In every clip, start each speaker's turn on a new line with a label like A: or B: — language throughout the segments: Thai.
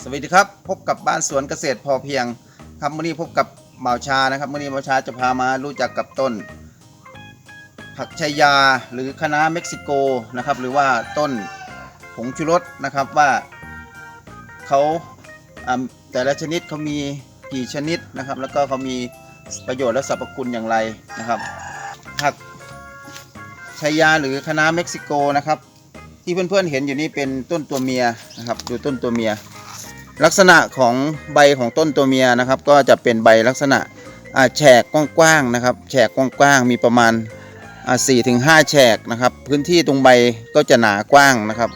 A: สวัสดีครับพบกับบ้านสวนเกษตรพอเพียงครับมื่อนี้พบกับหมาชานะครับมื่อนี้หมาชาจะพามารู้จักกับต้น ผักชายาหรือคะน้าเม็กซิโกนะครับหรือว่าต้นผงชูรสนะครับว่าเขาอ่าแต่ละชนิดเขามีกี่ชนิดนะครับ แล้วก็เขามีประโยชน์และสรรพคุณอย่างไรนะครับผักชายาหรือคะน้าเม็กซิโกนะครับที่เพื่อนๆเห็นอยู่นี่เป็นต้นตัวเมียนะครับดูต้นตัวเมีย ลักษณะของใบของต้นตัวเมียนะครับ ก็จะเป็นใบลักษณะแฉกกว้างๆนะครับแฉกกว้างๆมีประมาณสี่ถึงห้าแฉกนะครับ พื้นที่ตรงใบก็จะหนากว้างนะครับ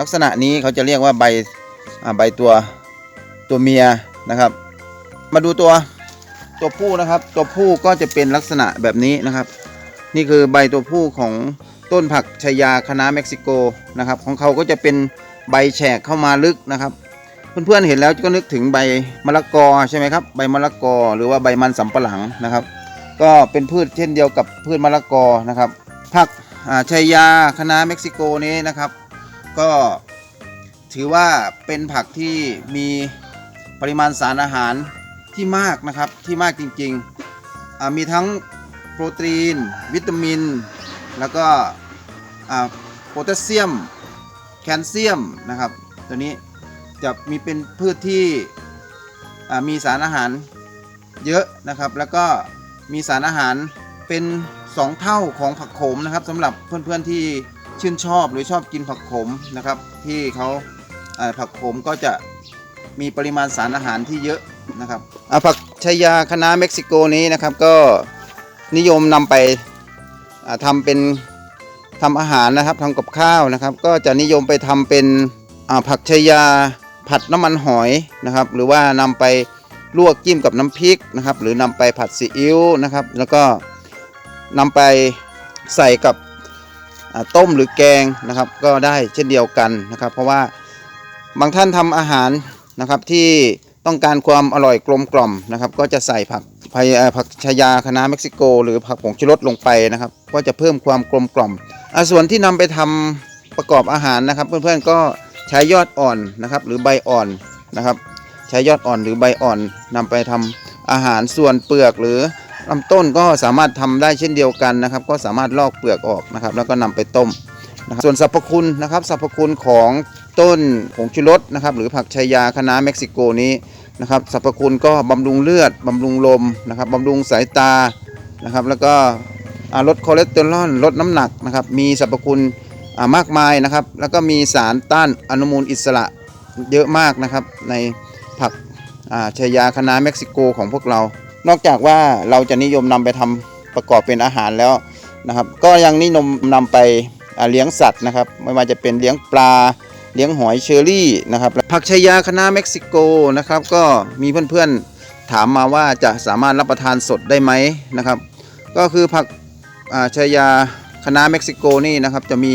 A: ลักษณะนี้เขาจะเรียกว่าใบใบตัวตัวเมียนะครับ มาดูตัวตัวผู้นะครับ ตัวผู้ก็จะเป็นลักษณะแบบนี้นะครับ นี่คือใบตัวผู้ของต้นผักชายาคณะเม็กซิโกนะครับ ของเขาก็จะเป็นใบแฉกเข้ามาลึกนะครับ เพื่อนๆเห็นแล้วก็นึกถึงใบมะละกอใช่ไหมครับใบมะละกอหรือว่าใบมันสำปะหลังนะครับ ก็เป็นพืชเช่นเดียวกับพืชมะละกอนะครับผักชายาคณะเม็กซิโกนี้นะครับ ก็ถือว่าเป็นผักที่มีปริมาณสารอาหารที่มากนะครับที่มากจริงๆมีทั้งโปรตีน วิตามิน แล้วก็โพแทสเซียม แคลเซียมนะครับตัวนี้ จะมีเป็นพืชที่มีสารอาหารเยอะนะครับ แล้วก็มีสารอาหารเป็น 2 เท่าของผักโขมนะครับสำหรับเพื่อนๆที่ชื่นชอบหรือชอบกินผักโขมนะครับ ที่เขาผักโขมก็จะมีปริมาณสารอาหารที่เยอะนะครับผักชายาคณะเม็กซิโกนี้นะครับก็นิยมนำไปอ่าทำเป็นทำอาหารนะครับทำกับข้าวนะครับ ก็จะนิยมไปทำเป็นผักชายา ผัดน้ำมันหอยนะครับ หรือว่านำไปลวกจิ้มกับน้ำพริกนะครับ หรือนำไปผัดซีอิ๊วนะครับ แล้วก็นำไปใส่กับต้มหรือแกงนะครับ ก็ได้เช่นเดียวกันนะครับ เพราะว่าบางท่านทำอาหารนะครับที่ต้องการความอร่อยกลมกล่อมนะครับ ก็จะใส่ผักผักชายาคะน้าเม็กซิโก หรือผักผงชูรสลงไปนะครับ ก็จะเพิ่มความกลมกล่อมอส่วนที่นำไปทำประกอบอาหารนะครับ เพื่อนๆก็ ใช้ยอดอ่อนนะครับ หรือใบอ่อนนะครับ ใช้ยอดอ่อนหรือใบอ่อนนำไปทำอาหารส่วนเปลือกหรือลำต้นก็สามารถทำได้เช่นเดียวกันนะครับ ก็สามารถลอกเปลือกออกนะครับ แล้วก็นำไปต้มนะครับส่วนสรรพคุณนะครับสรรพคุณของต้นผงชูรสนะครับหรือผักชายาคะน้าเม็กซิโกนี้นะครับสรรพคุณก็บำรุงเลือดบำรุงลมนะครับบำรุงสายตานะครับ แล้วก็ลดคอเลสเตอรอลลดน้ำหนักนะครับ มีสรรพคุณ มากมายนะครับ แล้วก็มีสารต้านอนุมูลอิสระเยอะมากนะครับในผักอ่าชายาคณะเม็กซิโกของพวกเรา นอกจากว่าเราจะนิยมนำไปทำประกอบเป็นอาหารแล้วนะครับ ก็ยังนิยมนำไปเลี้ยงสัตว์นะครับ ไม่ว่าจะเป็นเลี้ยงปลาเลี้ยงหอยเชอรี่นะครับผักชายาคณะเม็กซิโกนะครับ ก็มีเพื่อนๆถามมาว่าจะสามารถรับประทานสดได้ไหมนะครับ ก็คือผักอ่าชายา คณะเม็กซิโกนี่นะครับจะมี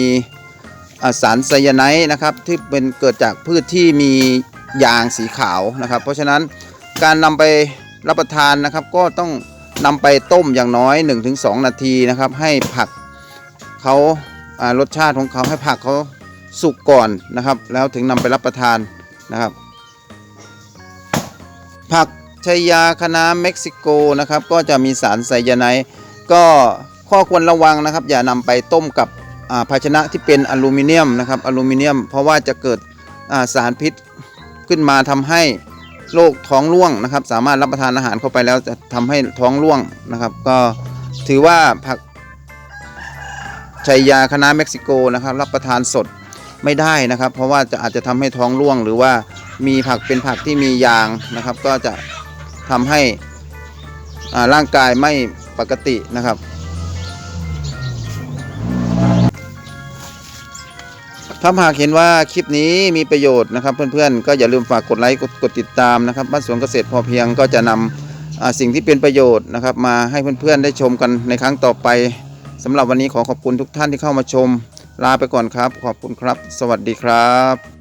A: สารไซยาไนด์นะครับที่เป็นเกิดจากพืชที่มียางสีขาวนะครับ เพราะฉะนั้นการนำไปรับประทานนะครับ ก็ต้องนำไปต้มอย่างน้อย 1-2 นาทีนะครับ ให้ผักเขารสชาติของเขาให้ผักเขาสุกก่อนนะครับ แล้วถึงนำไปรับประทานนะครับ ผักชายาคณะเม็กซิโกนะครับ ก็จะมีสารไซยาไนด์ก็ ข้อควรระวังนะครับ อย่านำไปต้มกับภาชนะที่เป็นอลูมิเนียมนะครับอลูมิเนียม เพราะว่าจะเกิดาสารพิษขึ้นมาทำให้โรคท้องร่วงนะครับ สามารถรับประทานอาหารเข้าไปแล้วจะทำให้ท้องร่วงนะครับ ก็ถือว่าผักชัยยาคณะเม็กซิโกนะครับ รับประทานสดไม่ได้นะครับ เพราะว่าจะอาจจะทำให้ท้องร่วง หรือว่ามีผักเป็นผักที่มียางนะครับ ก็จะทำให้ร่างกายไม่ปกตินะครับ ถ้าหากเห็นว่าคลิปนี้มีประโยชน์นะครับ เพื่อนๆ ก็อย่าลืมฝากกดไลค์กดกดติดตามนะครับบ้านสวนเกษตรพอเพียงก็จะนำอ่าสิ่งที่เป็นประโยชน์นะครับ มาให้เพื่อนๆได้ชมกันในครั้งต่อไปสำหรับวันนี้ขอขอบคุณทุกท่านที่เข้ามาชม ลาไปก่อนครับ ขอบคุณครับ สวัสดีครับ